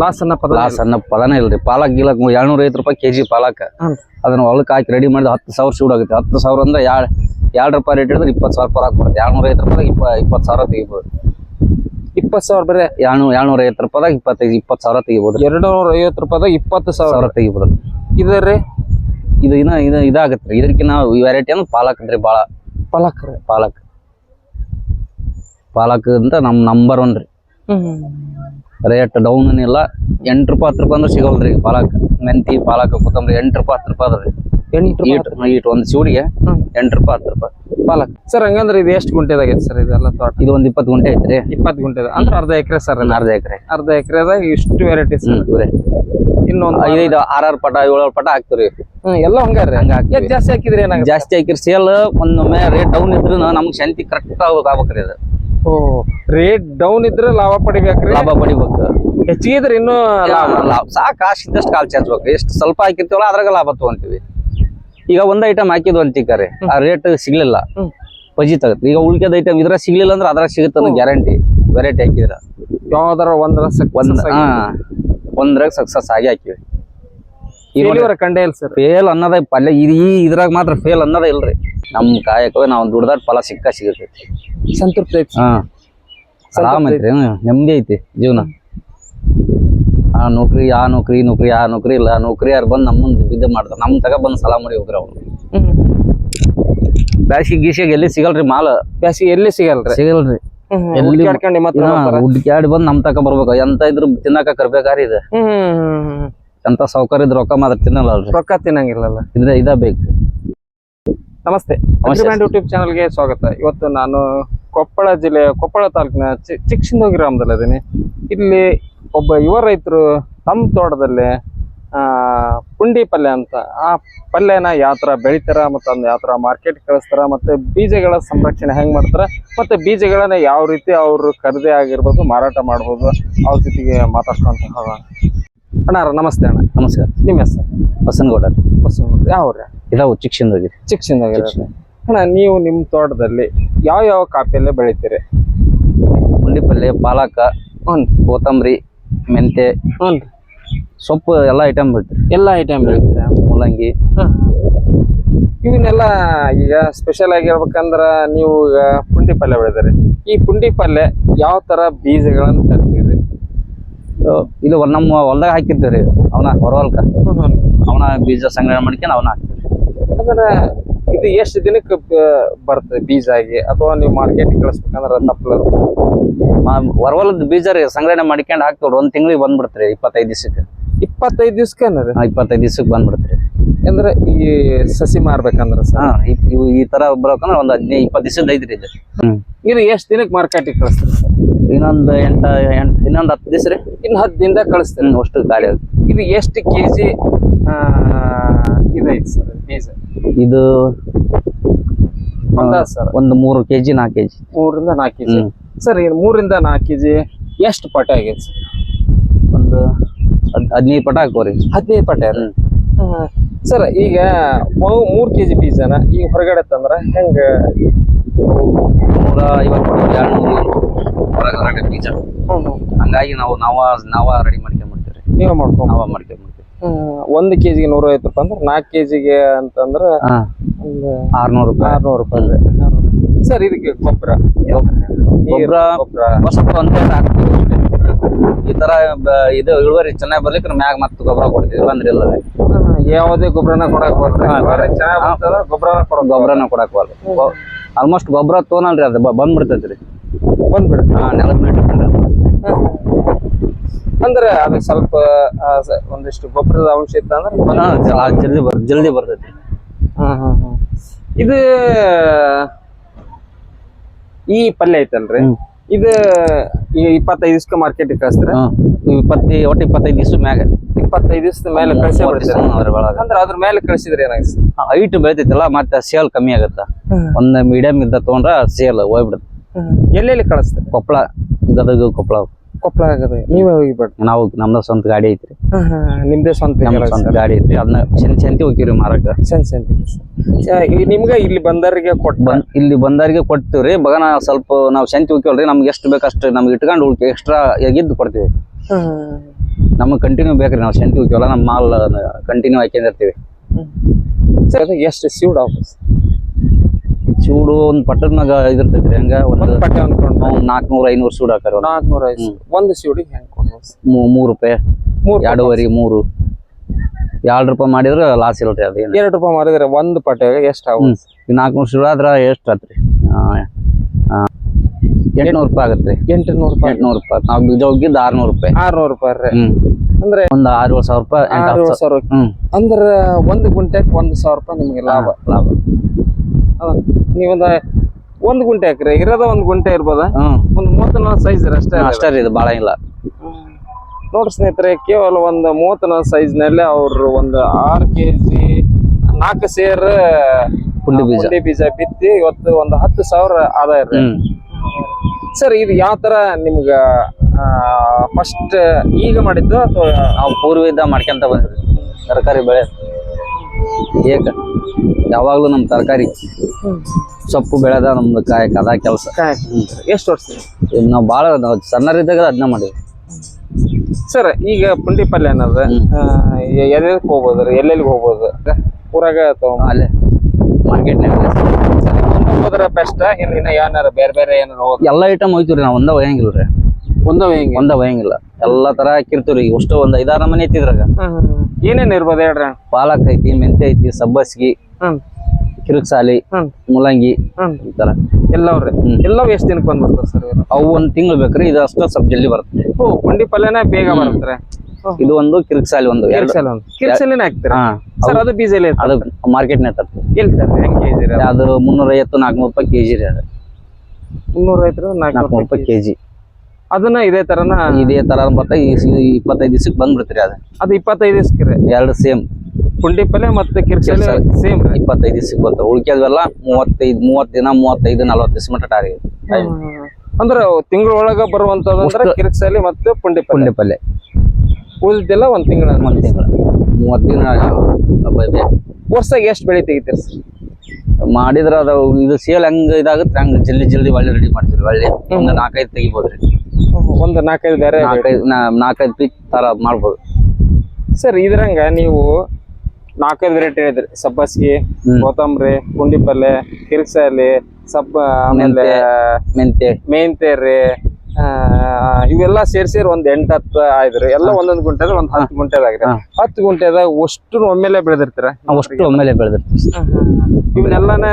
Loss ಅನ್ನ ಪದ loss ಅನ್ನ ಪದನೇ ಇಲ್ರಿ ಪಾಲಕ್ ಗೀಲಕ್ ಏಳ್ನೂರ ಐವತ್ತು ರೂಪಾಯಿ ಕೆಜಿ ಪಾಲಕ್ ಹ್ಮ್. ಅದನ್ನ ಹೊಲಕ್ಕೆ ಹಾಕಿ ರೆಡಿ ಮಾಡಿದ ಹತ್ತು ಸಾವಿರ ಶೂಡ್ ಆಗುತ್ತೆ ಹತ್ತು ಸಾವಿರ ಅಂದ್ರೆ ಯಾಳ್ ಎರಡು ರೂಪಾಯಿ ರೇಟ್ ಹಿಡಿದ್ರೆ ಇಪ್ಪತ್ತು ಸಾವಿರ ರೂಪಾಯಿ ಬರುತ್ತೆ ಏಳ್ನೂರ ಐವತ್ತು ರೂಪಾಯಿ ಇಪ್ಪ ಇಪ್ಪತ್ತು ಸಾವಿರ ತೆಗಿಬೋದು ಇಪ್ಪತ್ತು ಸಾವಿರ ಬರೀ ಏಳ್ನೂರ ಏಳ್ನೂರ ಐವತ್ತು ರೂಪಾಯಿದಾಗ ಇಪ್ಪತ್ತೈದು ಇಪ್ಪತ್ತು ಸಾವಿರ ತೆಗಿಬೋದು ಎರಡು ನೂರ ಐವತ್ತು ರೂಪಾಯಿದಾಗ ಇಪ್ಪತ್ತು ಸಾವಿರ ಸಾವಿರ ತೆಗಿಬೋದು ಇದೆ ರೀ ಇದು ಇನ್ನ ಇದು ಇದಾಗತ್ತೆ ರೀ ಇದಕ್ಕಿನ್ನ ವೆರೈಟಿ ಅಂದ್ರೆ ಪಾಲಕ್ ರೀ ಭಾಳ ಪಲಕ್ ರೀ ಪಾಲಕ್ ಪಾಲಕ್ ಅಂತ ನಮ್ಮ ನಂಬರ್ ಒನ್ ರೀ ರೇಟ್ ಡೌನ್ ಏನಿಲ್ಲ ಎಂಟು ರೂಪಾಯಿ ಹತ್ತು ರೂಪಾಯಿ ಅಂದ್ರೆ ಸಿಗೋಲ್ರಿ ಪಾಲಕ್. ಮೆಂತಿ ಪಾಲಕ್ ಕೊತ್ತಂಬರಿ ಎಂಟು ರೂಪಾಯಿ ಹತ್ತು ರೂಪಾಯಿ ಅದ ರೀ ಎಂಟು ಈಟ್ ಈಟ್ ಒಂದು ಸೂಡಿಗೆ ಎಂಟು ರೂಪಾಯಿ ಹತ್ತು ರೂಪಾಯಿ. ಪಾಲಕ್. ಸರ್ ಹಂಗಂದ್ರೆ ಇದು ಎಷ್ಟು ಗುಂಟೆದಾಗೈತೆ ಸರ್ ಇದೆಲ್ಲ ತೋಟ? ಇದು ಒಂದು ಇಪ್ಪತ್ತು ಗುಂಟೆ ಐತ್ರಿ. ಇಪ್ಪತ್ತು ಗುಂಟೆ ಅಂದ್ರೆ ಅರ್ಧ ಎಕರೆ ಸರ್ ಅರ್ಧ ಎಕರೆ. ಅರ್ಧ ಎಕರೆದಾಗ ಇಷ್ಟು ವೆರೈಟೀಸ್ ಸರ್ ಇನ್ನೊಂದು ಐದೈದು ಆರಾರು ಪಟ ಏಳಾರು ಪಟ ಹಾಕ್ತಿವ್ರಿ. ಎಲ್ಲ ಹಂಗಾರ್ರಿ ಹಂಗ ಜಾಸ್ತಿ ಹಾಕಿದ್ರಿ ಏನಾಗ ಜಾಸ್ತಿ ಹಾಕಿರಿ ಸೇಲ್ ಒಂದೊಮ್ಮೆ ರೇಟ್ ಡೌನ್ ಇದ್ರೂ ನಮ್ಗೆ ಶಾಂತಿ ಕರೆಕ್ಟ್ ಆಗ್ಬೇಕ್ರಿ ಅದು. ಓ ರೇಟ್ ಡೌನ್ ಇದ್ರೆ ಲಾಭ ಪಡಿಬೇಕ್ರಿ? ಲಾಭ ಪಡಿಬೇಕು. ಹೆಚ್ಚಿಗೆ ಇದ್ರೆ ಇನ್ನೂ ಲಾಭ. ಲಾಭ. ಸಾಕು ಕಾಸು ಇದ್ದಷ್ಟು ಕಾಲ್ ಚಾಚ್ಬೇಕು ಎಷ್ಟು ಸ್ವಲ್ಪ ಹಾಕಿರ್ತೀವಲ್ಲ ಅದ್ರಾಗ ಲಾಭ ತಗೊಂತೀವಿ. ಈಗ ಒಂದ್ ಐಟಮ್ ಹಾಕಿದ್ವು ಅಂತಿಕಾರೆ. ಆ ರೇಟ್ ಸಿಗ್ಲಿಲ್ಲ. ಪಜಿ ತಗತ್ತೆ ಈಗ ಉಳ್ಕೆದ ಐಟಮ್ ಇದ್ರ ಸಿಗ್ಲಿಲ್ಲ ಅಂದ್ರೆ ಅದ್ರಾಗ ಸಿಗುತ್ತೆ ಅನ್ನೋ ಗ್ಯಾರಂಟಿ ವೆರೈಟಿ ಹಾಕಿದ್ರ. ಯಾವ್ದಾರ ಒಂದ್ರ ಒಂದ್ ಒಂದ್ರಾಗ ಸಕ್ಸಸ್ ಆಗಿ ಹಾಕಿವಿ. ಕಂಡೇ ಇಲ್ಲ ಸರ್ ಫೇಲ್ ಅನ್ನೋದೇ ಪಲ್ಯ. ಇದು ಈ ಇದ್ರಾಗ ಮಾತ್ರ ಫೇಲ್ ಅನ್ನೋದೇ ಇಲ್ರಿ. ನಮ್ಮ ಕಾಯಕವೇ ನಾವು ದುಡ್ದಾಟ ಫಲ ಸಿಕ್ಕ ಸಿಗತೈತಿ. ಸಂತೃಪ್ತಿ ಐತಿ ಹಾ. ಆರಾಮ್ ಐತ್ರಿ ಹ್ಮ್, ನೆಮ್ಮದಿ ಐತಿ ಜೀವನ. ಆ ನೌಕರಿ ಆ ನೌಕರಿ ಈ ನೌಕರಿ ಆ ನೌಕರಿ ಇಲ್ಲ. ನೌಕರಿ ಯಾರು ಬಂದು ನಮ್ಮ ಮುಂದೆ ಬಿದ್ದ ಮಾಡ್ತಾರ. ನಮ್ ತಗ ಬಂದು ಸಲಾ ಮಾಡಿ ಹೋಗ್ರಿ ಅವ್ರು ಬ್ಯಾಸಿಗೆ ಗೀಸಿಗೆ ಎಲ್ಲಿ ಸಿಗಲ್ರಿ ಮಾಲ್? ಬ್ಯಾಸಿಗೆ ಎಲ್ಲಿ ಸಿಗಲ್ರಿ? ಸಿಗಲ್ರಿ. ಎಲ್ಲಿ- ಹುಡುಕಾಡ್ಕೊಂಡು ನಿಮ್ಮ ಹತ್ರ ಬರ್ತಾರ. ಹುಡ್ಕ್ಯಾಡಿ ಬಂದು ನಮ್ಮ ತಕ ಬರ್ಬೇಕು. ಎಂತ ಇದ್ರು ತಿನ್ನಕ ಕರ್ಬೇಕಾರಿ ಇದು. ಹ್ಮ್ ಹ್ಮ್, ಹ್ಮ್, ಹ್ಮ್. ಎಂತ ಸೌಕರ್ಯ ಇದ್ರ ರೊಕ್ಕ ಮಾತ್ರ ತಿನ್ನಲ್ಲ ಅಲ್ರಿ ರೊಕ್ಕ ತಿನ್ನಂಗಿಲ್ಲಲ್ಲ. ಇದೇ ಇದ ಬೇಕು. ನಮಸ್ತೆ. ಅಗ್ರಿಬ್ಯಾಂಡ್ ಯೂಟ್ಯೂಬ್ ಚಾನಲ್ಗೆ ಸ್ವಾಗತ. ಇವತ್ತು ನಾನು ಕೊಪ್ಪಳ ಜಿಲ್ಲೆಯ ಕೊಪ್ಪಳ ತಾಲೂಕಿನ ಚಿ ಚಿಕ್ಕಸಿಂದ ಗ್ರಾಮದಲ್ಲಿ ಇದ್ದೀನಿ. ಇಲ್ಲಿ ಒಬ್ಬ ಯುವ ರೈತರು ತಮ್ಮ ತೋಟದಲ್ಲಿ ಪುಂಡಿ ಪಲ್ಯ ಅಂತ ಆ ಪಲ್ಯನ ಯಾವ ಥರ ಬೆಳಿತಾರ ಮತ್ತು ಅದನ್ನ ಯಾವ ಥರ ಮಾರ್ಕೆಟ್ ಕಳಿಸ್ತಾರ ಮತ್ತು ಬೀಜಗಳ ಸಂರಕ್ಷಣೆ ಹೆಂಗೆ ಮಾಡ್ತಾರೆ ಮತ್ತು ಬೀಜಗಳನ್ನ ಯಾವ ರೀತಿ ಅವರು ಖರೀದಿ ಆಗಿರ್ಬೋದು ಮಾರಾಟ ಮಾಡ್ಬೋದು ಅವ್ರ ಜೊತೆಗೆ ಮಾತಾಡ್ಕೊಂತ ಹೋಗೋಣ. ಅಣ್ಣ ನಮಸ್ತೆ ಅಣ್ಣ. ನಮಸ್ಕಾರ. ನಿಮ್ಮ ಹೆಸರು? ಬಸನಗೌಡ ಯಾವ ಇದಾವು ಚಿಕ್ಸಿಂದ ಹೋಗಿ ಚಿಕ್ಕಸಿಂದಾಗ ಅಣ್ಣ ನೀವು ನಿಮ್ಮ ತೋಟದಲ್ಲಿ ಯಾವ ಯಾವ ಕಾಪಿಯಲ್ಲೇ ಬೆಳಿತೀರಿ? ಪುಂಡಿ ಪಲ್ಯ ಪಾಲಕ ಹ್ಞೂ ಕೊತ್ತಂಬರಿ ಮೆಂತೆ ಹ್ಞೂ ಸೊಪ್ಪು ಎಲ್ಲ ಐಟಮ್ ಬೆಳಿತೀರಿ ಎಲ್ಲ ಐಟಮ್ ಬೆಳಿತೀರಿ ಮೂಲಂಗಿ. ಇವನ್ನೆಲ್ಲ ಈಗ ಸ್ಪೆಷಲ್ ಆಗಿರ್ಬೇಕಂದ್ರ ನೀವು ಈಗ ಪುಂಡಿ ಪಲ್ಯ ಬೆಳಿತೀರಿ. ಈ ಪುಂಡಿ ಪಲ್ಯ ಯಾವ ತರ ಬೀಜಗಳನ್ನು ತರ್ತೀರಿ? ಇದು- ನಮ್ಮ ಹೊಲ್ದಾಗ ಹಾಕಿರ್ತೀವಿ ಅವನ ಹೊರವಲ್ಕ. ಅವನ ಬೀಜ ಸಂಗ್ರಹ ಮಾಡ್ಕೊಂಡು ಅವನ ಹಾಕ್ತೀವಿ ಅಂದ್ರೆ ಇದು ಎಷ್ಟು ದಿನಕ್ಕೆ ಬರ್ತದೆ ಬೀಜ ಆಗಿ? ಅಥವಾ ನೀವು ಮಾರ್ಕೆಟ್ ಕಳಿಸ್ಬೇಕಂದ್ರ ತಪ್ಪಲ ಹೊರವಲದ ಬೀಜ ರೀ ಸಂಗ್ರಹಣೆ ಮಾಡ್ಕೊಂಡು ಹಾಕ್ತವ್ರಿ. ಒಂದ್ ತಿಂಗಳಿಗೆ ಬಂದ್ಬಿಡ್ತ್ರಿ ಇಪ್ಪತ್ತೈದು ದಿವಸಕ್ಕೆ. ಇಪ್ಪತ್ತೈದು ದಿವ್ಸಕ್ಕೆ ರೀ? ಇಪ್ಪತ್ತೈದು ದಿವಸಕ್ಕೆ ಬಂದ್ಬಿಡ್ತ್ರಿ. ಅಂದ್ರೆ ಈ ಸಸಿ ಮಾರ್ಬೇಕಂದ್ರ ಸರ್? ಇವು ಈ ತರ ಬರ್ಬೇಕಂದ್ರೆ ಒಂದ್ ಹದಿನೈದು ಇಪ್ಪತ್ತು ದಿವಸದ ಐತ್ರಿ ಇದು. ಇದು ಎಷ್ಟು ದಿನಕ್ಕೆ ಮಾರ್ಕೆಟಿಗೆ ಕಳಿಸ್ತೀರಿ ಇನ್ನೊಂದು ಇನ್ನೊಂದ್ ಎಂಟ ಎಂಟ್ ಇನ್ನೊಂದ್ ಹತ್ತು ದಿವಸ ರೀ. ಇನ್ನು ಹತ್ತು ದಿನದಾಗ ಕಳಿಸ್ತೀನಿ ಅಷ್ಟು ಗಾಳಿ ಆಗುತ್ತೆ. ಇದು ಎಷ್ಟು ಕೆ ಜಿ ಇದೈತಿ ಸರ್ ಬೀಜ ಇದು ಅಂದಾಜ್ ಸರ್. ಒಂದು ಮೂರು ಕೆಜಿ ನಾಲ್ಕು ಕೆಜಿ. ಮೂರಿಂದ ನಾಲ್ಕು ಕೆ ಜಿ ಹ್ಮ್. ಸರ್ ಇದು ಮೂರಿಂದ ನಾಲ್ಕು ಕೆ ಜಿ ಎಷ್ಟು ಪಟ ಆಗೈತೆ ಸರ್? ಒಂದು ಹದ್- ಹದಿನೈದು ಪಟ ಹಾಕೋರಿ ಹದಿನೈದು ಪಟ ಹ್ಮ್. ಸರ್ ಈಗ ಮೂ- ಮೂರ್ ಕೆ ಜಿ ಬೀಜನ ಈಗ ಹೊರಗಡೆ ತಂದ್ರ ಹೆಂಗ? ನೂರ ಐವತ್ತು ಎರಡ್ನೂರು ಹೊರಗಡೆ ಬೀಜ. ಹಂಗಾಗಿ ನಾವು ನಾವ ನಾವ ರೆಡಿ ಮಾಡ್ಕೊಂಡ್ಬಿಡ್ತೀವಿ ನೀವು ಮಾಡ್ಕೊಂಡ್ ನಾವ ಮಾಡ್ಕೊಂಡ್ಬಿಡ್ತೀವಿ ಒಂದು ಕೆಜಿಗೆ ನೂರ ಐವತ್ತು ರೂಪಾಯಿ ಅಂದ್ರೆ ನಾಲ್ಕು ಕೆಜಿಗೆ ಅಂತಂದ್ರ ಒಂದು ಆರ್ನೂರು ರೂಪಾಯಿ. ಆರ್ನೂರು ರೂಪಾಯಿ ಸರ್ ಇದಕ್ಕೆ ಗೊಬ್ಬರ? ಗೊಬ್ಬರ ಗೊಬ್ಬರ. ಹಾಕ್ತೀವಿ. ಈ ತರ ಬ- ಇದು ಇಳುವರಿ ಚೆನ್ನಾಗಿ ಬರ್ಲಿಕ್ಕೆ ಮ್ಯಾಗ ಮತ್ತೆ ಗೊಬ್ಬರ ಕೊಡ್ತೀವಿ ಬಂದ್ರಿಲ್ಲ ಯಾವುದೇ ಗೊಬ್ಬರನ ಕೊಡಕ್ ಬರ್ತದೆ ಚೆನ್ನಾಗಿ ಬರ್ತದ ಗೊಬ್ಬರನ ಕೊಡಕ್ ಗೊಬ್ಬರನ ಕೊಡಕ್ ಬರಲ್ಲ ಆಲ್ಮೋಸ್ಟ್ ಗೊಬ್ಬರ ತೋನಲ್ರಿ ಅದು ಬ- ಬಂದ್ಬಿಡ್ತೈತ್ರಿ. ಬಂದ್ಬಿಡುತ್ತೆ ಹಾ ನೆಲದ ಮೇಲೆ depend ಅದು. ಅಂದ್ರೆ ಅದು ಸ್ವಲ್ಪ ಆ, ಸ- ಒಂದಿಷ್ಟು ಗೊಬ್ಬರದ ಅಂಶ ಇತ್ತ ಅಂದ್ರೆ ಹಾ, ಆ ಜಲ್ದಿ ಬರ್ ಜಲ್ದಿ ಬರ್ತೈತಿ. ಇದು ಈ ಪಲ್ಯ ಐತಲ್ರಿ? ಹ್ಮ್. ಇದು ಈ ಇಪ್ಪತ್ತೈದು ದಿವಸಕ್ಕೆ ಮಾರ್ಕೆಟ್ ಕಳಿಸ್ತಾರೆ? ಹ್ಮ್ ಇಪ್ಪತ್ತಿ ಒಟ್ಟು ಇಪ್ಪತ್ತೈದು ದಿವಸ ಮ್ಯಾಗ. ಇಪ್ಪತ್ತೈದು ದಿವಸದ ಮೇಲೆ ಕಳಿಸಿ ಬಿಡ್ತಾರೆ? ಅದ್ರ ಒಳಗ ಅಂದ್ರೆ ಅದ್ರ ಮೇಲೆ ಕಳಿಸಿದ್ರೆ ಏನಾಗುತ್ತೆ ಹೈಟ್ ಬೆಳಿತೈತಲ್ಲ ಮತ್ತೆ ಸೇಲ್ ಕಮ್ಮಿ ಆಗತ್ತ? ಒಂದ್ ಮೀಡಿಯಂ ಇದ್ದ ತಗೊಂಡ್ರ ಸೇಲ್ ಹೋಗ್ಬಿಡುತ್ತೆ. ಎಲ್ಲೆಲ್ಲಿ ಕಳಿಸ್ತಾರೆ? ಕೊಪ್ಪಳ ಗದಗ ಕೊಪ್ಪಳ. ಕೊಪ್ಪಳ ಆಗದ ನೀವೇ ಬಟ್ ನಾವು ನಮ್ದ ಸ್ವಂತ ಗಾಡಿ ಐತ್ರಿ. ನಿಮ್ದೇ ಸ್ವಂತ ಗಾಡಿ ಐತ್ರಿ. ಅದನ್ನ ಶನಿ ಶಂತಿ ಹೋಗಿವ್ರಿ ಮಾರಕ. ಸೆನ್ ನಿಮ್ಗೆ ಇಲ್ಲಿ ಬಂದವರಿಗೆ ಕೊಟ್ಟು ಬಂದ್ ಇಲ್ಲಿ ಬಂದಾರಿಗೆ ಕೊಡ್ತೀವ್ರಿ. ಬಗನ ಸ್ವಲ್ಪ ನಾವು ಶಂತಿ ಹೋಗ್ಯವಲ್ರಿ ನಮ್ಗೆ ಎಷ್ಟು ಬೇಕಷ್ಟು ನಮ್ಗೆ ಇಟ್ಕೊಂಡು ಉಳ್ಕೆ ಎಕ್ಸ್ಟ್ರಾ ಎಗಿದ್ದು ಕೊಡ್ತೀವಿ. ನಮಗೆ ಕಂಟಿನ್ಯೂ ಬೇಕ್ರಿ ನಾವು ಶಂತಿ ಹೋಗ್ತೀವಲ್ಲ. ನಮ್ಮ ಮಾಲ್ ಕಂಟಿನ್ಯೂ ಹಾಕೊಂಡಿರ್ತೀವಿ ಸರ್ ಎಷ್ಟು ಸೀಡ್ ಆಫೀಸ್ ಚೂಡು ಒಂದ್ ಪಟ್ಟದ ಮಗ ಇದಿರ್ತೈತ್ರಿ ಹಂಗ ಒಂದು ಪಟ್ಟ ಅನ್ಕೊಂಡು ನಾಲ್ಕನೂರ ಐನೂರು ಸೂಡ್ ಹಾಕಾರ ನಾಲ್ಕುನೂರ ಐದು ಒಂದು ಸೀಡಿಗೆ ಹೆಂಗ್ ಮೂರ್ ರೂಪಾಯಿ. ಮೂರು ಎರಡೂವರೆ ಮೂರು. ಎರಡು ರೂಪಾಯಿ ಮಾಡಿದ್ರೆ ಲಾಸ್ ಇಲ್ರಿ ಅದು ಎರಡು ರೂಪಾಯಿ ಮಾಡಿದ್ರೆ ಒಂದು ಪಟ್ಟೆಗೆ ಎಷ್ಟು ಆಗುತ್ತೆ ನಾಲ್ಕುನೂರು ಸೂಡ್ ಆದ್ರೆ ಎಷ್ಟು ಆತ್ರಿ? ಎಂಟ್ನೂರು ರೂಪಾಯಿ ಆಗತ್ತೆ ಎಂಟುನೂರು ರೂಪಾಯಿ. ಎಂಟ್ನೂರು ರೂಪಾಯಿ ನಾವು ಬೀಜ ಹೋಗಿದ್ದು ಆರ್ನೂರು ರೂಪಾಯಿ. ಆರ್ನೂರು ರೂಪಾಯಿ ರೀ. ಅಂದ್ರೆ ಒಂದ್ ಆರು ಏಳು ಸಾವಿರ ರೂಪಾಯಿ ಅಂದ್ರೆ ಆರು ಸಾವಿರ. ಹ್ಮ್. ಅಂದ್ರ ಒಂದು ಗುಂಟೆಗೆ ಒಂದ್ ಸಾವಿರ ರೂಪಾಯಿ ನಿಮಗೆ ಲಾಭ. ಲಾಭ? ನೀವೊಂದ ಒಂದು ಗುಂಟೆ ಹಾಕ್ರಿ. ಇರೋದ ಒಂದ್ ಗುಂಟೆ ಇರ್ಬೋದ? ಒಂದ್ ಒಂದು ನಾಲ್ಕು ಸೈಜ್ ಅಷ್ಟೇ. ಅಷ್ಟೇ ರೀ ಇದು ಬಹಳ ಇಲ್ಲ. ನೋಡ್ರಿ ಸ್ನೇಹಿತರೆ ಕೇವಲ ಒಂದು ನಾಲ್ಕು ಸೈಜ್ನಲ್ಲಿ ಅವ್ರು ಒಂದ್ ಆರ್ ಕೆ ಜಿ ನಾಲ್ಕು ಸೇರ್ ಪುಂಡಿ ಬೀಜ. ಪುಂಡಿ ಬೀಜ ಬಿತ್ತಿ ಇವತ್ತು ಒಂದು ಹತ್ತು ಸಾವಿರ ಆದಾಯ ರೀ. ಸರ್ ಇದು ಯಾವ ತರ ನಿಮ್ಗ ಫಸ್ಟ್ ಈಗ ಮಾಡಿದ್ದು ಅಥವಾ ನಾವು ಪೂರ್ವಿದ್ದ ಮಾಡ್ಕೊಂತ ಬಂದ್ರಿ ತರಕಾರಿ ಬೆಳೆ. ಏಕ. ಯಾವಾಗ್ಲೂ ನಮ್ಮ ತರಕಾರಿ ಸೊಪ್ಪು ಬೆಳೆದ ನಮ್ದು ಕಾಯಕ ಕದ ಕೆಲಸ. ಎಷ್ಟು ವರ್ಷ? ನಾವು ಭಾಳ ನಾವು ಸಣ್ಣರಿದ್ದಾಗ ಅದನ್ನ ಮಾಡಿವಿ ಸರ್ ಈಗ ಪುಂಡಿ ಪಲ್ಯ ಅನ್ನೋದು ಎಲ್ಲೆಲ್ಲಿ ಹೋಗ್ಬೋದು ಎಲ್ಲೆಲ್ಲಿಗೆ ಹೋಗ್ಬೋದು? ಊರಾಗ ಅಲ್ಲೇ ಮಾರ್ಕೆಟ್ನಾಗ ಹೋದ್ರೆ ಬೆಸ್ಟ್ ಇನ್ನ ಏನಾರ ಬೇರೆ ಬೇರೆ ಏನಾರ ಎಲ್ಲ ಐಟಮ್ ಹೋಯ್ತಿವ್ರಿ ನಾವು ಒಂದ ಒಯ್ಯಂಗಿಲ್ಲ ರೀ. ಒಂದವ ಹೆಂಗೆ ಒಂದ ಒಯ್ಯಂಗಿಲ್ಲ ಎಲ್ಲಾ ತರ ಹಾಕಿರ್ತೀವ್ರಿ ಅಷ್ಟು ಒಂದ್ ಐದಾರು ಮನೆ ಐತಿದ್ರಾಗ ಏನೇನ್ ಇರ್ಬೋದು ಹೇಳ್ರಿ? ಪಾಲಕ್ ಐತಿ ಮೆಂತೆ ಐತಿ ಸಬ್ಬಸ್ಗಿ ಕಿರುಕ್ಸಾಲಿ ಮುಲಂಗಿ ಈ ತರ. ಎಲ್ಲವ್ರಿ. ಎಲ್ಲವ್ ಎಷ್ಟ್ ದಿನಕ್ಕೆ ಬಂದ್ಬಿಡ್ತಾವ ಸರ್ ಇವ್ರು? ಅವು ಒಂದ್ ತಿಂಗಳು ಬೇಕ್ರಿ ಇದು ಅಷ್ಟ ಸ್ವಲ್ಪ ಜಲ್ದಿ ಬರುತ್ತೆ ಓ ಪುಂಡಿ ಪಲ್ಯನ ಬೇಗ ಬರುತ್ತೆ ಇದು ಒಂದು ಕಿರುಕ್ಸಾಲಿ ಒಂದು ಒಂದು. ಕಿರ್ಸಲಿನ ಹಾಕ್ತೀರಾ? ಸರ್ ಅದು ಬೀಜ ಅದು ಮಾರ್ಕೆಟ್ನಾಗ ತರ್ತೀವಿ. ಎಲ್ಲಿ ಸರ್ ಹೆಂಗ್ ಕೆಜಿ ಅದು? ಮುನ್ನೂರ ಐವತ್ತು ನಾಲ್ಕುನೂರು ರೂಪಾಯಿ ಕೆಜಿ ರೀ ಅದು. ಮುನ್ನೂರ ಐವತ್ತು ನಾಲ್ಕು ನಾಲ್ಕುನೂರು ರೂಪಾಯಿ ಕೆಜಿ ಅದನ್ನ ಇದೇ ತರನ ಇದೇ ತರ ಬತ್ತ ಈ ಇಪ್ಪತ್ತೈದು ದಿವಸಕ್ಕೆ ಬಂದ್ಬಿಡ್ತೀರಿ ಅದು. ಅದು ಇಪ್ಪತ್ತೈದು ದಿವಸಕ್ಕೆ ರೀ ಎರಡು ಸೇಮ್. ಪುಂಡಿ ಪಲ್ಲೆ ಮತ್ತೆ ಕಿರ್ಸಲಿ. ಸೇಮ್ ಇಪ್ಪತ್ತೈದು ದಿವಸಕ್ಕೆ ಬಂತು. ಉಳ್ಕೆದವೆಲ್ಲ ಮೂವತ್ತೈದು ಮೂವತ್ತು ದಿನ ಮೂವತ್ತೈದು ನಲವತ್ತು ದಿವಸ ಮಟ್ಟ ಟಾರಿ. ಅಂದ್ರ ತಿಂಗಳೊಳಗ ಬರುವಂತದಂದ್ರೆ. ಕಿರ್ಸಲಿ ಮತ್ತೆ ಪುಂಡಿ ಪುಂಡಿ ಪಲ್ಲೆ ಉಳಿದಿಲ್ಲ ಒಂದ್ ತಿಂಗಳ ಒಂದು ತಿಂಗಳ. ಮೂವತ್ತು ದಿನ ವರ್ಷಾಗ ಎಷ್ಟು ಬೆಳೆ ತೆಗಿತೀರಿ ಸರ್? ಮಾಡಿದ್ರ ಅದ ಇದು ಸೇಲ್ ಹೆಂಗ್ ಇದಾಗುತ್ತೆ ಹಂಗ ಜಲ್ದಿ ಜಲ್ದಿ ಒಳ್ಳೆ ರೆಡಿ ಮಾಡ್ತೀವಿ ಒಳ್ಳೆ ಒಂದು ನಾಲ್ಕೈದು ತೆಗಿಬೋದ್ರಿ. ಒಂದು ನಾಲ್ಕೈದು ಬೇರೆ ನಾಲ್ಕೈದು ನಾಲ್ಕೈದು ಪೀಕ್ ತರ ಮಾಡ್ಬೋದು. ಸರ್ ಇದ್ರಂಗ ನೀವು ನಾಲ್ಕೈದು ವೆರೈಟಿ ಹೇಳಿದ್ರಿ. ಸಬ್ಬಸ್ಗಿ. ಕೊತ್ತಂಬರಿ ಪುಂಡಿ ಪಲ್ಯ ಕಿರ್ಸಲಿ ಸಬ್ಬ ಆಮೇಲೆ ಮೆಂತೆ ಮೆಂತೆ ರೀ ಇವೆಲ್ಲ ಸೇರ್ಸಿ ಒಂದ್ ಎಂಟ್ ಹತ್ತು ಆಯ್ತು ಎಲ್ಲ ಒಂದೊಂದ್ ಗುಂಟೆದ ಒಂದ್ ಹತ್ತು ಗುಂಟೆದಾಗ್ರಿ ಹಾ. ಹತ್ತು ಗುಂಟೆದಾಗ ಅಷ್ಟು ಒಮ್ಮೆಲೆ ಬೆಳೆದಿರ್ತೀರ? ಅಷ್ಟು ಒಮ್ಮೆಲೆ ಬೆಳೆದಿರ್ತೀವಿ ಇವನ್ನೆಲ್ಲನ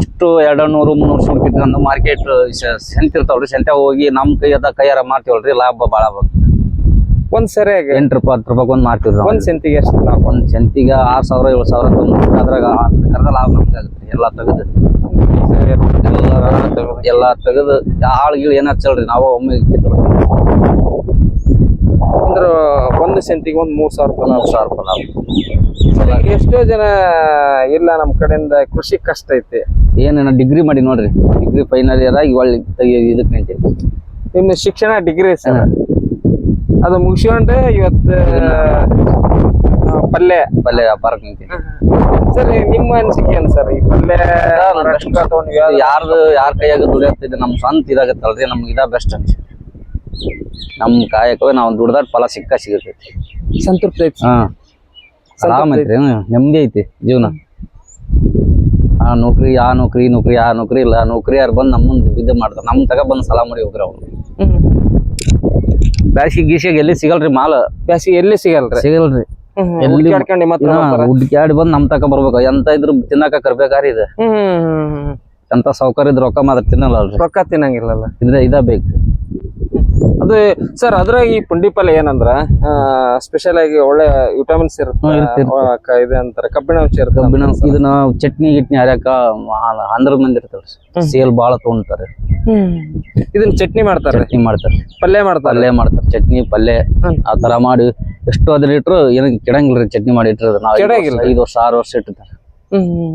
ಅಷ್ಟು ಎರಡು ನೂರು ಮುನ್ನೂರು ಸುಡ್ ಅಂದ್ರೆ ಮಾರ್ಕೆಟ್ ಸೆಂತಿರ್ತಾವ್ರಿ ಸೆಂತ ಹೋಗಿ ನಮ್ ಕೈಯದ ಕೈಯಾರ ಮಾರ್ತೀವಲ್ರಿ ಲಾಭ ಬಾಳ ಬರುತ್ತೆ ಒಂದ್ ಸರಿ ಎಂಟು ರೂಪಾಯಿ ಹತ್ತು ರೂಪಾಯಿ ಒಂದ್ ಮಾಡ್ತಿದ್ರು ಒಂದ್ ಸೆಂತಿಗೆ ಎಷ್ಟು ಲಾಭ. ಒಂದ್ ಸೆಂತಿಗೆ ಆರ್ ಸಾವಿರ ಏಳು ಸಾವಿರ ಅದ್ರಾಗ ಲಾಭ ನಮ್ಗೆ ಆಗುತ್ತೆ. ಎಲ್ಲ ತೆಗೆದು. ಎಲ್ಲ ತೆಗೆದು ಆಳ್ ಗೀಳ್ ಏನ್ ಹಚ್ಚಲ್ರಿ? ನಾವು ಒಮ್ಮೆ ಅಂದ್ರೆ ಒಂದು ಸೆಂಟಿಗೆ ಒಂದು ಮೂರ್ ಸಾವಿರ ರೂಪಾಯಿ. ಮೂರ್ ಸಾವಿರ ರೂಪಾಯಿ ಎಷ್ಟೋ ಜನ ಇಲ್ಲ ನಮ್ಮ ಕಡೆಯಿಂದ ಕೃಷಿ ಕಷ್ಟ ಐತಿ. ಏನೇನ ಡಿಗ್ರಿ ಮಾಡಿ ನೋಡ್ರಿ. ಡಿಗ್ರಿ ಫೈನಲ್ ಇಯರ್ ಆಗಿ ಒಳ್ಳೆ ಇದಕ್ಕೆ ಇದಕ್ ನಿಮ್ಮ ನಿಮ್ ಶಿಕ್ಷಣ ಡಿಗ್ರಿ ಸರ್. ಅದು ಮುಗಿಸ್ಕೊಂಡ್ರೆ ಇವತ್ತು ಪಲ್ಯ? ಪಲ್ಲೆ ವ್ಯಾಪಾರಕ್ಕೆ ನಿಂತೀವಿ ಸರ್ ನಿಮ್ಮ ಅನಿಸಿಕೆ ಏನ್ ಸರ್? ಈ ಪಲ್ಯ ಯಾರದು ಯಾರ ಕೈಯಾಗ ದುಡಿಯತ್ತಿದೆ ನಮ್ ಸ್ವಂತ ಇದಾಗತ್ತಲ್ರಿ ನಮ್ಗೆ ಇದ ಬೆಸ್ಟ್ ಅನ್ಸಿ ನಮ್ ಕಾಯಕವೇ ನಾವು ದುಡ್ದಾಟ ಫಲ ಸಿಕ್ಕ ಸಿಗತೈತಿ. ಸಂತೃಪ್ತಿ ಐತಿ ಆರಾಮ್ ಐತ್ರಿ ನೆಮ್ಮದಿ ಐತಿ ಜೀವನ. ಆ ನೌಕರಿ ಆ ನೌಕರಿ ನೌಕರಿ ಆ ನೌಕರಿ ಇಲ್ಲ ನೌಕರಿ ಯಾರು ಬಂದು ನಮ್ಮ ಮುಂದೆ ಬಿದ್ದ ಮಾಡ್ತಾರೆ ನಮ್ಮ ತಗ ಬಂದು ಸಲ ಮಾಡಿ ಹೋಗ್ರಿ ಅವ್ರು. ಬ್ಯಾಸಿಗೆ ಗೀಸಿಗೆ ಎಲ್ಲಿ ಸಿಗಲ್ರಿ ಮಾಲ್? ಬ್ಯಾಸಿಗೆ ಎಲ್ಲಿ ಸಿಗಲ್ರಿ? ಸಿಗಲ್ರಿ. ಹುಡ್ಕ್ಯಾಡಿ ಬಂದ್ ನಮ್ ತಕ ಬರ್ಬೇಕು. ಎಂತ ಇದ್ರು ತಿನ್ನಕ ಕರ್ಬೇಕಾರಿ ಇದು. ಎಂತ ಸೌಕರ್ಯ ಇದ್ರ ರೊಕ್ಕ ಮಾತ್ರ ತಿನ್ನಲ್ಲ ರೊಕ್ಕ ತಿನ್ನಂಗಿಲ್ಲಲ್ಲ. ಇದ್ರೆ ಇದ ಬೇಕು. ಅದು ಸರ್ ಅದ್ರ ಈ ಪುಂಡಿ ಪಲ್ಯ ಏನಂದ್ರ ಸ್ಪೆಷಲ್ ಆಗಿ ಒಳ್ಳೆ ವಿಟಮಿನ್ಸ್ ಇರುತ್ತೆ? ಇದು ಅಂತಾರೆ. ಕಬ್ಬಿಣಾಂಶ ಇರುತ್ತೆ? ಕಬ್ಬಿಣ ಇದನ್ನ ಚಟ್ನಿ ಗಿಟ್ನಿ ಹರ್ಯಾಕ ಆಂಧ್ರ ಮಂದಿ ಇರ್ತಾರ ಸೇಲ್ ಬಾಳ ತಗೊಂತಾರೆ ಇದನ್ನ ಚಟ್ನಿ ಮಾಡ್ತಾರೆ? ಚಟ್ನಿ ಮಾಡ್ತಾರೆ. ಪಲ್ಯ ಮಾಡ್ತಾರೆ? ಪಲ್ಯ ಮಾಡ್ತಾರೆ. ಚಟ್ನಿ ಪಲ್ಯ ಆ ತರ ಮಾಡಿ ಎಷ್ಟು ಅದ್ರ ಇಟ್ರು ಕೆಡಂಗಿಲ್ಲ ರೀ ಚಟ್ನಿ ಮಾಡಿ ಇಟ್ಟಿರೋದು? ನಾವು ಕೆಡಂಗಿಲ್ಲ. ಐದು ವರ್ಷ ಆರು ವರ್ಷ ಇಟ್ಟಿರ್ತಾರೆ ಹ್ಮ್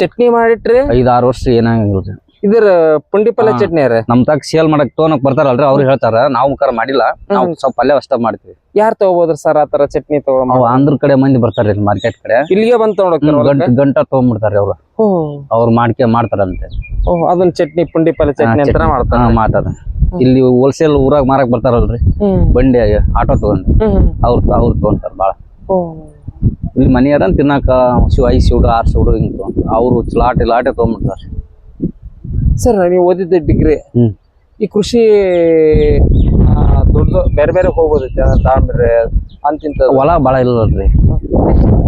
ಚಟ್ನಿ ಮಾಡಿಟ್ರಿ? ಐದ್ ಆರು ವರ್ಷ ಏನಾಗಿಲ್ರಿ ಇದ್ರ ಪುಂಡಿ ಪಲ್ಯ ಹಾ. ಚಟ್ನಿ ರೀ? ನಮ್ ತಾಕ ಸೇಲ್ ಮಾಡಕ್ ತೋನಕ್ ಬರ್ತಾರಲ್ರಿ ಅವ್ರು ಹೇಳ್ತಾರ ನಾವು ಕರ ಮಾಡಿಲ್ಲ ನಾವು ಸ್ವಲ್ಪ ಪಲ್ಯ ಅಷ್ಟ ಮಾಡ್ತೀವಿ. ಯಾರ್ ತಗೋಬೋದ್ರಿ ಸರ್ ಆತರ ಚಟ್ನಿ ತಗೊಂಡ್ ಅವ್ ಆಂಧ್ರ ಕಡೆ ಮಂದಿ ಬರ್ತಾರ ಮಾರ್ಕೆಟ್ ಕಡೆ. ಇಲ್ಲಿಗೆ ಬಂದ್ ತಗೊಂಡ್ ಹೋಗ್ತಾರ ಗಂಟ ಗಂಟ ಅವ್ರು. ಅವ್ರು ಮಾಡ್ಕೆ ಮಾಡ್ತಾರಂತೆ. ಓಹ್ ಅದನ್ನ ಚಟ್ನಿ ಪುಂಡಿ ಪಲ್ಲೆ ಚಟ್ನಿ ಅಂತ ಮಾಡ್ತಾರೆ. ಮಾಡ್ತಾರ ಇಲ್ಲಿ ಹೋಲ್ಸೇಲ್ ಊರಾಗ ಮಾರಕ್ ಬರ್ತಾರಲ್ರಿ? ಬಂಡಿ ಆಟೋ ತಗೊಂಡ್ರಿ ಅವ್ರ ಅವ್ರು ತಗೊಂತಾರ ಬಾಳ ಇಲ್ಲಿ ಮನೆಯಾರ ತಿನ್ನಾಕ ಶಿವ ಐದು ಸೂಡು ಆರು ಸೂಡು ಹಿಂಗ್ ಅವ್ರು ಅವರು ಲಾಟೆ ಲಾಟೆ ತೊಗೊಂಬಿಡ್ತಾರೆ ಸರ್ ನೀವು ಓದಿದ್ದೆ ಡಿಗ್ರಿ ಈ ಕೃಷಿ ಆ, ದೊಡ್ಡ ಬೇರೆ ಬೇರೆ ಹೋಗ್ಬೋದೈತೆ ತಾಂಬ್ರೆ ಅಂತಿಂತ ಹೊಲ ಭಾಳ ಇಲ್ಲಲ್ರಿ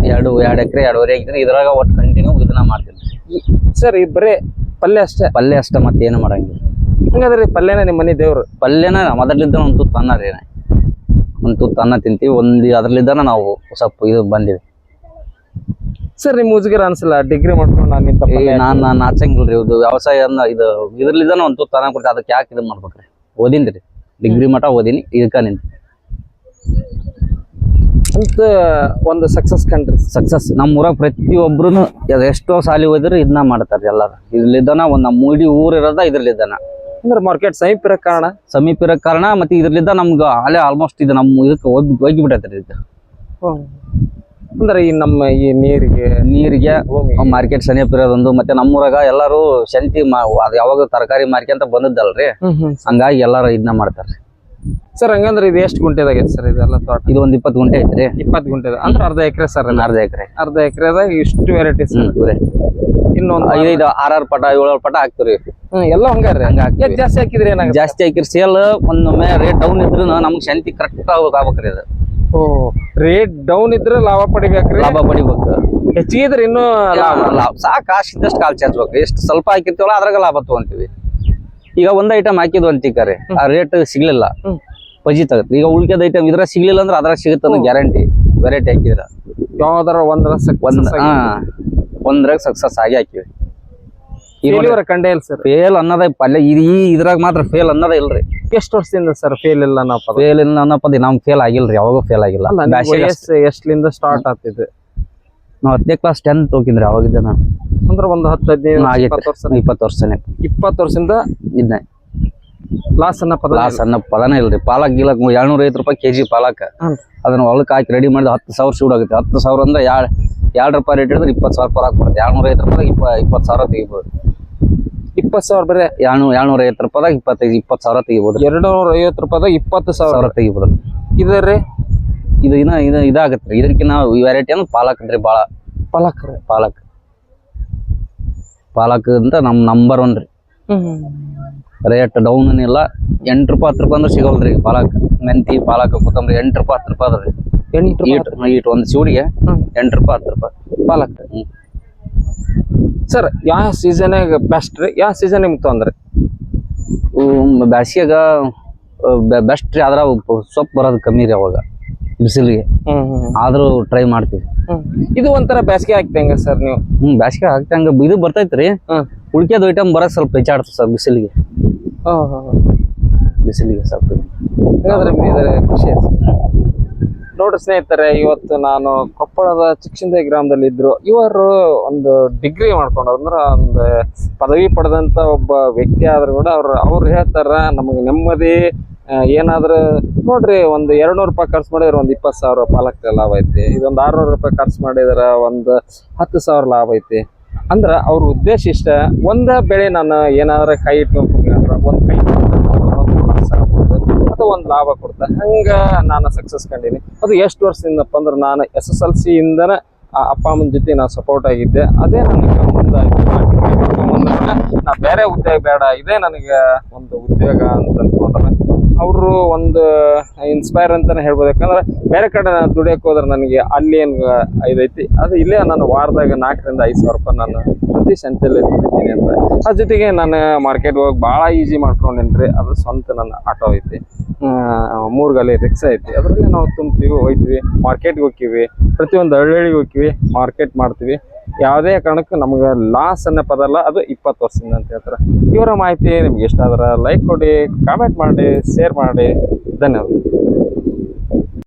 ಎರಡು ಎರಡು ಎಕರೆ ಎರಡೂವರೆ ಎಕರೆ ಇದ್ರಾಗ ಒಟ್ಟು ಕಂಟಿನ್ಯೂ ಇದನ್ನ ಮಾಡ್ತೀನಿ ಸರ್ ಈ ಬರೇ ಪಲ್ಯ ಅಷ್ಟೇ? ಪಲ್ಯ ಅಷ್ಟೇ ಮತ್ತೆ ಏನು ಮಾಡಂಗಿಲ್ಲ. ಹಂಗಾದ್ರೆ ಪಲ್ಯನ ನಿಮ್ಮ ಮನೆ ದೇವ್ರು? ಪಲ್ಯನ ಮೊದಲಿದ್ದ ಒಂದು ತುತ್ತು ಅನ್ನ ರೀ. ಒಂದು ತುತ್ತು ಅನ್ನ ತಿಂತೀವಿ. ಒಂದು ಅದ್ರಲ್ಲಿದ್ದಾನ ನಾವು ಸ್ವಲ್ಪ ಇದು ಬಂದಿವಿ. ಸರ್ ನಿಮ್ಮ ಮುಜುಗರ ಅನ್ಸಲ್ಲ ಡಿಗ್ರಿ ಮಾಡ್ಕೊಂಡು ನಾನು ಇಂಥ ನಾನು ನಾನ್ ನಾಚಂಗಿಲ್ರಿ ಇದು ವ್ಯವಸಾಯ ಇದು ಇದ್ರಲ್ಲಿದ್ದಾನ ಒಂದು ತುತ್ತು ಅನ್ನ ಕೊಡ್ತೀವಿ. ಅದಕ್ಕೆ ಯಾಕೆ ಇದು ಮಾಡ್ಬೇಕ್ರಿ? ಓದಿನ್ರಿ. ಡಿಗ್ರಿ ಮಠ ಓದಿನಿ ಇದಕ್ಕ ನಿಂತ ಅಂತ ಒಂದು ಸಕ್ಸಸ್ ಕಂಡ್ರಿ. ಸಕ್ಸಸ್ ನಮ್ಮ ಊರಾಗ ಪ್ರತಿಯೊಬ್ರು ಎಷ್ಟೋ ಸಾಲಿ ಓದಿದ್ರು ಇದನ್ನ ಮಾಡ್ತಾರೆ ಎಲ್ಲಾರು. ಇದ್ರಲ್ಲಿದ್ದಾನ ಒಂದು ನಮ್ಮ ಇಡೀ ಊರು ಇರೋದ ಇದ್ರಲ್ಲಿದ್ದಾನ. ಅಂದ್ರೆ ಮಾರ್ಕೆಟ್ ಸಮೀಪ ಇರೋ ಕಾರಣ? ಸಮೀಪ ಇರೋ ಕಾರಣ ಮತ್ತೆ ಇದ್ರಲ್ಲಿದ್ದ ನಮ್ಗೆ ಅಲ್ಲೇ ಆಲ್ಮೋಸ್ಟ್ ಇದು ನಮ್ಮ ಇದಕ್ಕೆ ಹೋಗಿ ಹೋಗಿ ಬಿಟ್ಟೈತ್ರಿ ಇದು ಅಂದ್ರೆ ಈ ನಮ್ಮ ಈ ನೀರಿಗೆ ನೀರಿಗೆ ಮಾರ್ಕೆಟ್ ಸಮೀಪ ಇರೋದೊಂದು ಮತ್ತೆ ನಮ್ಮೂರಾಗ ಎಲ್ಲಾರು ಶಂತಿ ಯಾವಾಗ ತರಕಾರಿ ಮಾರ್ಕೆಂತ ಬಂದದ್ದಲ್ರಿ. ಹಂಗಾಗಿ ಎಲ್ಲಾರು ಇದನ್ನ ಮಾಡ್ತಾರ್ರಿ. ಸರ್ ಹಂಗಂದ್ರೆ ಇದು ಎಷ್ಟು ಗುಂಟೆದಾಗೈತೆ ಸರ್ ಇದೆಲ್ಲ ತೋಟ? ಇದು ಒಂದ್ ಇಪ್ಪತ್ತು ಗುಂಟೆ ಐತ್ರಿ. ಇಪ್ಪತ್ತು ಗುಂಟೆ ಅಂದ್ರೆ ಅರ್ಧ ಎಕರೆ ಸರ್ ಅರ್ಧ ಎಕರೆ. ಅರ್ಧ ಎಕರೆದಾಗ ಇಷ್ಟು ವೆರೈಟೀಸ್ ಸರ್? ಇನ್ನೊಂದು ಐದೈದು ಆರ್ ಪಟ ಏಳೇಳು ಪಟ ಹಾಕ್ತಿವ್ರಿ. ಎಲ್ಲ ಹಂಗಾರ್ರಿ ಹಂಗ ಜಾಸ್ತಿ ಹಾಕಿದ್ರಿ ಏನಾಗ ಜಾಸ್ತಿ ಹಾಕಿರಿ ಸೇಲ್ ಒಂದೊಮ್ಮೆ ರೇಟ್ ಡೌನ್ ಇದ್ರು ನಮ್ಗೆ ಶಾಂತಿ ಕರೆಕ್ಟ್ ಆಗ್ಬೇಕ್ರಿ ಅದು. ಓ ರೇಟ್ ಡೌನ್ ಇದ್ರೆ ಲಾಭ ಪಡಿಬೇಕ್ರಿ? ಲಾಭ ಪಡಿಬೇಕು. ಹೆಚ್ಚಿಗೆ ಇದ್ರೆ ಇನ್ನೂ ಲಾಭ. ಲಾಭ ಸಾಕು ಕಾಶ್ ಇದ್ದಷ್ಟು ಕಾಲ್ ಚಾಚ್ಬೇಕು ಎಷ್ಟು ಸ್ವಲ್ಪ ಹಾಕಿರ್ತೀವಲ್ಲ ಅದ್ರಾಗ ಲಾಭ ತಗೊಂತೀವಿ. ಈಗ ಒಂದ್ ಐಟಮ್ ಹಾಕಿದ್ವು ಅಂತಿಕಾರೆ ಆ ರೇಟ್ ಸಿಗ್ಲಿಲ್ಲ. ಪಜಿ ತಗತ್ ಈಗ ಉಳ್ಕೆದ ಐಟಮ್ ಇದ್ರ ಸಿಗ್ಲಿಲ್ಲ ಅಂದ್ರೆ ಅದ್ರಾಗ ಸಿಗುತ್ತೆ ಅನ್ನೋ ಗ್ಯಾರಂಟಿ ವೆರೈಟಿ ಹಾಕಿದ್ರ. ಯಾವ್ದಾರ ಒಂದ್ರ ಒಂದ್ರಾಗ ಸಕ್ಸಸ್ ಆಗಿ ಹಾಕಿವಿ. ಫೇಲ್ಯೂರ್ ಕಂಡೇ ಇಲ್ಲ ಸರ್ ಫೇಲ್ ಅನ್ನೋದೇ ಪಲ್ಯ. ಇದು ಈ ಇದ್ರಾಗ ಮಾತ್ರ ಫೇಲ್ ಅನ್ನೋದ ಇಲ್ರಿ. ಎಷ್ಟು ವರ್ಷದಿಂದ ಸರ್ ಫೇಲ್ ಇಲ್ಲ ಅನ್ನಪ್ಪ ಫೇಲ್ ಇಲ್ಲ ಅನ್ನಪ್ಪ ಪದ ನಮ್ ಫೇಲ್ ಆಗಿಲ್ರಿ. ಯಾವಾಗೂ ಫೇಲ್ ಆಗಿಲ್ಲ. ಎಷ್ಟ್ಲಿಂದ ಸ್ಟಾರ್ಟ್ ಆಗ್ತಿದೆ? ನಾವು ಹತ್ತನೇ ಕ್ಲಾಸ್ ಟೆಂತ್ ಹೋಗಿದ್ರಿ ಅವಾಗಿದ್ದ ನಾನು. ಅಂದ್ರೆ ಒಂದು ಹತ್ತು ಹದಿನೈದು ಇಪ್ಪತ್ತು ವರ್ಷನೇ? ಇಪ್ಪತ್ತು ವರ್ಷದಿಂದ ಇದನ್ನೇ ಲಾಸ್ ಅನ್ನ ಪದ ಲಾಸ್ ಅನ್ನ ಪದನೇ ಇಲ್ರಿ. ಪಾಲಕ್ ಗೀಲಕ್ ಏಳ್ನೂರ ಐವತ್ತು ರೂಪಾಯಿ ಕೆಜಿ ಪಾಲಕ್. ಅದನ್ನ ಹೊಲಕ್ಕೆ ಹಾಕಿ ರೆಡಿ ಮಾಡಿದ ಹತ್ತು ಸಾವಿರ ಶೂಡ್ ಆಗುತ್ತೆ. ಹತ್ತು ಸಾವಿರ ಅಂದ್ರೆ ಎರಡು ಎರಡು ರೂಪಾಯಿ ರೇಟ್ ಹಿಡಿದ್ರೆ ಇಪ್ಪತ್ತು ಸಾವಿರ ಪಾಲಕ್ ಬರುತ್ತೆ ಏಳ್ನೂರ ಐವತ್ತು ರೂಪಾಯಿ ಇಪ್ಪ ಇಪ್ಪತ್ತು ಸಾವಿರ ತೆಗಿಬೋದು. ಇಪ್ಪತ್ತು ಸಾವಿರ ಬರೀ ಏಳ್ನೂರ ಏಳ್ನೂರ ಐವತ್ತು ರೂಪಾಯಿದಾಗ ಇಪ್ಪತ್ತೈದು ಇಪ್ಪತ್ತು ಸಾವಿರ ತೆಗಿಬೋದು. ಎರಡು ನೂರ ಐವತ್ತು ರೂಪಾಯಿದಾಗ ಇಪ್ಪತ್ತು ಸಾವಿರ. ತೆಗಿಬೋದು. ಇದೆ ರೀ? ಇದು ಇನ್ನ ಇದು ಇದಾಗತ್ತೆ ರೀ. ಇದಕ್ಕಿಂತ ವೆರೈಟಿ ಅಂದ್ರೆ ಪಾಲಕ್ ರೀ ಭಾಳ. ಪಾಲಕ್ ರೀ. ಪಾಲಕ್. ಪಾಲಕ್ ಅಂತ ನಮ್ಮ ನಂಬರ್ ಒನ್ ರೀ. ರೇಟ್ ಡೌನ್ ಇಲ್ಲ ಎಂಟು ರೂಪಾಯಿ ಹತ್ತು ರೂಪಾಯಿ ಅಂದ್ರೆ ಸಿಗೋಲ್ರಿ ಪಾಲಕ್. ಮೆಂತಿ ಪಾಲಕ್ ಕೊತ್ತಂಬರಿ ಎಂಟು ರೂಪಾಯಿ ಹತ್ತು ರೂಪಾಯಿ ಅದ್ರಿ ಎಂಟು ಈಟ್ ಒಂದು ಸಿವುಡಿಗೆ. ಎಂಟು ರೂಪಾಯಿ ಹತ್ತು ರೂಪಾಯಿ. ಪಾಲಕ್. ಸರ್ ಯಾವ ಸೀಸನ್ಯಾಗ ಬೆಸ್ಟ್ ರೀ? ಯಾವ ಸೀಸನ್ ನಿಮ್ಗೆ ತೊಂದ್ರೆ? ಬ್ಯಾಸಿಗ್ಯಾಗ ಬೆಸ್ಟ್ ರೀ. ಆದ್ರೆ ಸೊಪ್ಪು ಬರೋದು ಕಮ್ಮಿ ರೀ ಅವಾಗ ಬಿಸಿಲಿಗೆ. ಆದ್ರೂ ಟ್ರೈ ಮಾಡ್ತೀವಿ. ಇದು ಒಂಥರ ಬ್ಯಾಸಿಗೆ ಆಗ್ತಂಗ ಸರ್ ನೀವು? ಹ್ಮ್ ಬ್ಯಾಸಿಗೆ ಆಗ್ತಂಗ ಇದು ಬರ್ತೈತ್ರಿ ರೀ. ಉಳ್ಕೆದ ಐಟಮ್ ಬರೋಕ್ಕೆ ಸ್ವಲ್ಪ ಹೆಚ್ಚಾಡ್ತದೆ ಸರ್ ಬಿಸಿಲಿಗೆ. ಬಿಸಿಲಿಗೆ ಸ್ವಲ್ಪ. ಖುಷಿ ಆಯ್ತು ನೋಡ್ರಿ ಸ್ನೇಹಿತರೆ, ಇವತ್ತು ನಾನು ಕೊಪ್ಪಳದ ಚಿಕ್ಷಿಂದೆ ಗ್ರಾಮದಲ್ಲಿ ಇದ್ರು. ಇವರು ಒಂದು ಡಿಗ್ರಿ ಮಾಡ್ಕೊಂಡು ಅಂದ್ರೆ ಒಂದು ಪದವಿ ಪಡೆದಂತ ಒಬ್ಬ ವ್ಯಕ್ತಿ ಆದ್ರೂ ಕೂಡ ಅವ್ರು ಅವ್ರು ಹೇಳ್ತಾರ, ನಮಗೆ ನೆಮ್ಮದಿ ಏನಾದ್ರೂ ನೋಡ್ರಿ, ಒಂದು ಎರಡ್ನೂರು ರೂಪಾಯಿ ಖರ್ಚು ಮಾಡಿದ್ರೆ ಒಂದು ಇಪ್ಪತ್ತು ಸಾವಿರ ಪಾಲಕ್ ಲಾಭ ಐತಿ. ಇದೊಂದು ಆರ್ನೂರು ರೂಪಾಯಿ ಖರ್ಚು ಮಾಡಿದ್ರೆ ಒಂದು ಹತ್ತು ಸಾವಿರ ಲಾಭ ಐತಿ. ಅಂದ್ರೆ ಅವ್ರ ಉದ್ದೇಶ ಇಷ್ಟ. ಒಂದ ಬೆಳೆ ನಾನು ಏನಾದ್ರೂ ಕೈ ಇಟ್ಕೊಂಡ್ರೆ ಒಂದು ಕೈ ಅಥವಾ ಒಂದು ಲಾಭ ಕೊಡ್ತ, ಹಂಗ ನಾನು ಸಕ್ಸಸ್ ಕಂಡೀನಿ. ಅದು ಎಷ್ಟು ವರ್ಷದಿಂದಪ್ಪ ಅಂದ್ರೆ ನಾನು ಎಸ್ ಎಸ್ ಎಲ್ ಸಿ ಇಂದನ ಆ ಅಪ್ಪ ಅಮ್ಮನ ಜೊತೆ ನಾನು ಸಪೋರ್ಟ್ ಆಗಿದ್ದೆ. ಅದೇ ನನಗೆ ಮುಂದಾಗಿ ನಾ ಬೇರೆ ಉದ್ಯೋಗ ಬೇಡ, ಇದೇ ನನಗೆ ಒಂದು ಉದ್ಯೋಗ ಅಂತ ಅನ್ಕೊಂಡ್ರೆ ಅವರು ಒಂದು ಇನ್ಸ್ಪೈರ್ ಅಂತಾನೆ ಹೇಳ್ಬೋದು. ಯಾಕಂದ್ರೆ ಬೇರೆ ಕಡೆ ನಾನು ದುಡಿಯಕ್ಕೆ ಹೋದ್ರೆ ನನಗೆ ಅಲ್ಲಿ ಏನು ಇದೈತಿ, ಅದು ಇಲ್ಲೇ ನಾನು ವಾರದಾಗ ನಾಲ್ಕರಿಂದ ಐದು ಸಾವಿರ ರೂಪಾಯಿ ನಾನು ಪ್ರತಿ ಸಂತೆಯಲ್ಲಿ ದುಡಿತೀನಿ ಅಂತ. ಅದ್ರ ಜೊತೆಗೆ ನಾನು ಮಾರ್ಕೆಟ್ ಹೋಗಿ ಭಾಳ ಈಸಿ ಮಾಡ್ಕೊಂಡೇನ್ರಿ. ಅದು ಸ್ವಂತ ನನ್ನ ಆಟೋ ಐತಿ. ಮೂರು ಗಾಲಿ ರಿಕ್ಷಾ ಐತಿ. ಅದರಲ್ಲಿ ನಾವು ತುಂಬ್ತೀವಿ ಹೋಯ್ತೀವಿ ಮಾರ್ಕೆಟ್ಗೆ ಹೋಗ್ತೀವಿ, ಪ್ರತಿಯೊಂದು ಹಳ್ಳಿಗೆ ಹೋಗ್ತೀವಿ ಮಾರ್ಕೆಟ್ ಮಾಡ್ತೀವಿ. ಯಾವುದೇ ಕಾರಣಕ್ಕೂ ನಮ್ಗೆ ಲಾಸ್ ಅನ್ನೋ ಪದ ಅಲ್ಲ, ಅದು ಇಪ್ಪತ್ತು ವರ್ಷದಿಂದ ಅಂತ ಹೇಳ್ತಾರೆ. ಇವರ ಮಾಹಿತಿ ನಿಮ್ಗೆ ಇಷ್ಟ ಆದ್ರೆ ಲೈಕ್ ಕೊಡಿ ಕಾಮೆಂಟ್ ಮಾಡಿ ಶೇರ್ ಮಾಡಿ. ಧನ್ಯವಾದ